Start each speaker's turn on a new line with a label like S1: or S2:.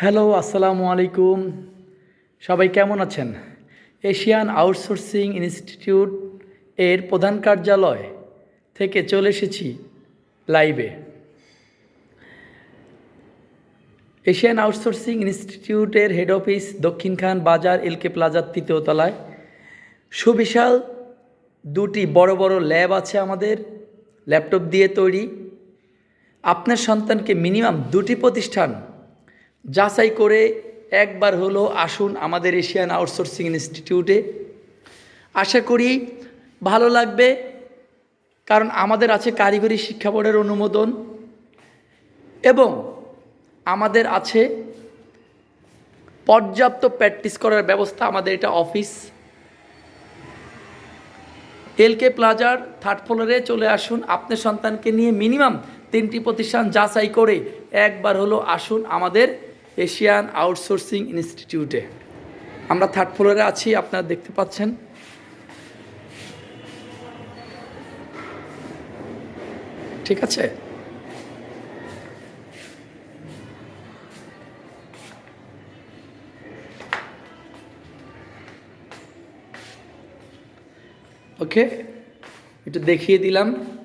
S1: Hello, আসসালামু আলাইকুম। সবাই কেমন আছেন? এশিয়ান আউটসোর্সিং ইনস্টিটিউট এর প্রধান কার্যালয় থেকে চলে এসেছি লাইভে। এশিয়ান আউটসোর্সিং ইনস্টিটিউটের হেড অফিস দক্ষিণখান বাজার এলকে প্লাজার তৃতীয় তলায়। সুবিশাল দুটি বড় বড় ল্যাব আছে আমাদের, ল্যাপটপ দিয়ে তৈরি। আপনার সন্তানকে মিনিমাম দুটি প্রতিষ্ঠান যাচাই করে একবার হলো আসুন আমাদের এশিয়ান আউটসোর্সিং ইনস্টিটিউটে। আশা করি ভালো লাগবে, কারণ আমাদের আছে কারিগরি শিক্ষা বোর্ডের অনুমোদন এবং আমাদের আছে পর্যাপ্ত প্র্যাকটিস করার ব্যবস্থা আমাদের এটা অফিস। এলকে প্লাজার থার্ড ফ্লোরে চলে আসুন আপনার সন্তানকে নিয়ে মিনিমাম তিনটি প্রতিষ্ঠান যাচাই করে একবার হলো আসুন আমাদের এশিয়ান আউটসোর্সিং ইনস্টিটিউটে। আমরা থার্ড ফ্লোরে আছি, আপনারা দেখতে পাচ্ছেন। ঠিক আছে? ওকে, একটু দেখিয়ে দিলাম।